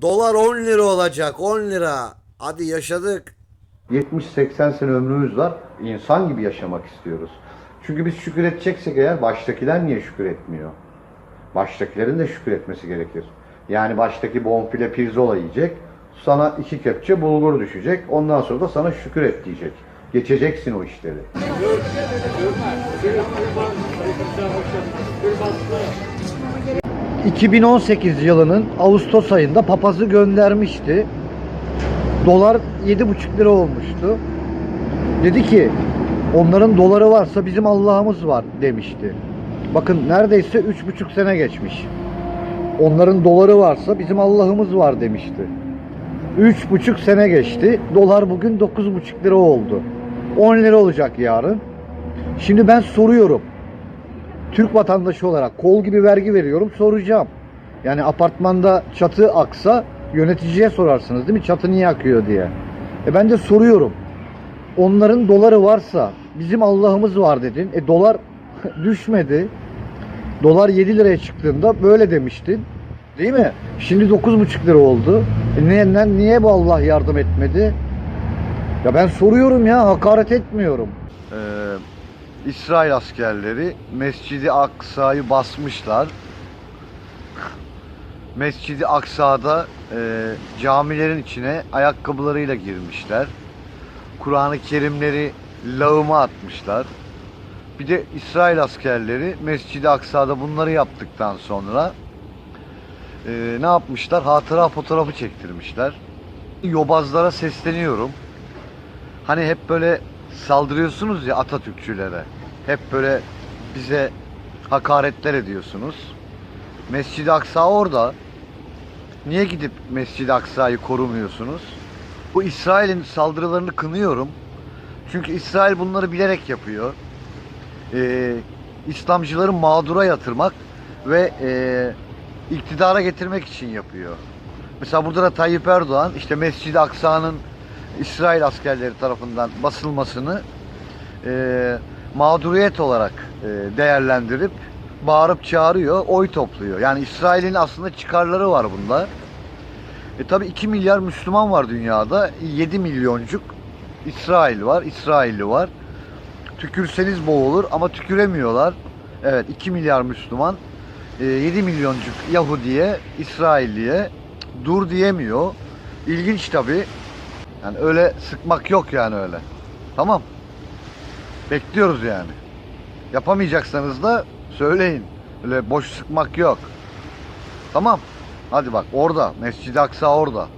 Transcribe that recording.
Dolar 10 lira olacak 10 lira. Hadi yaşadık. 70-80 sene ömrümüz var. İnsan gibi yaşamak istiyoruz. Çünkü biz şükür edeceksek eğer baştakiler niye şükür etmiyor? Baştakilerin de şükür etmesi gerekir. Yani baştaki bonfile pirzola yiyecek. Sana iki kepçe bulgur düşecek. Ondan sonra da sana şükür et diyecek. Geçeceksin o işleri. 2018 yılının Ağustos ayında papazı göndermişti. Dolar 7,5 lira olmuştu. Dedi ki onların doları varsa bizim Allah'ımız var demişti. Bakın neredeyse 3,5 sene geçmiş. Onların doları varsa bizim Allah'ımız var demişti. 3,5 sene geçti. Dolar bugün 9,5 lira oldu. 10 lira olacak yarın. Şimdi ben soruyorum. Türk vatandaşı olarak kol gibi vergi veriyorum soracağım. Yani apartmanda çatı aksa yöneticiye sorarsınız değil mi? Çatı niye akıyor diye. E ben de soruyorum. Onların doları varsa bizim Allah'ımız var dedin. E dolar düşmedi. Dolar 7 liraya çıktığında böyle demiştin. Değil mi? Şimdi 9,5 lira oldu. E niye, niye bu Allah yardım etmedi? Ya ben soruyorum ya hakaret etmiyorum. Ee, İsrail askerleri Mescidi Aksa'yı basmışlar. Mescidi Aksa'da e, camilerin içine ayakkabılarıyla girmişler. Kur'an-ı Kerimleri lağıma atmışlar. Bir de İsrail askerleri Mescid-i Aksa'da bunları yaptıktan sonra e, ne yapmışlar? Hatıra fotoğrafı çektirmişler. Yobazlara sesleniyorum. Hani hep böyle saldırıyorsunuz ya Atatürkçülere. Hep böyle bize hakaretler ediyorsunuz. Mescid-i Aksa orada. Niye gidip Mescid-i Aksa'yı korumuyorsunuz? Bu İsrail'in saldırılarını kınıyorum. Çünkü İsrail bunları bilerek yapıyor. Ee, İslamcıları mağdura yatırmak ve e, iktidara getirmek için yapıyor. Mesela burada da Tayyip Erdoğan işte Mescid-i Aksa'nın İsrail askerleri tarafından basılmasını e, mağduriyet olarak e, değerlendirip bağırıp çağırıyor, oy topluyor. Yani İsrail'in aslında çıkarları var bunda. E tabi 2 milyar Müslüman var dünyada. 7 milyoncuk İsrail var, İsrailli var. Tükürseniz boğulur ama tüküremiyorlar. Evet 2 milyar Müslüman. e, 7 milyoncuk Yahudiye, İsrailliye dur diyemiyor. İlginç tabi. Yani öyle sıkmak yok yani öyle. Tamam. Bekliyoruz yani. Yapamayacaksanız da söyleyin. Öyle boş sıkmak yok. Tamam. Hadi bak orada. Mescid-i Aksa orada.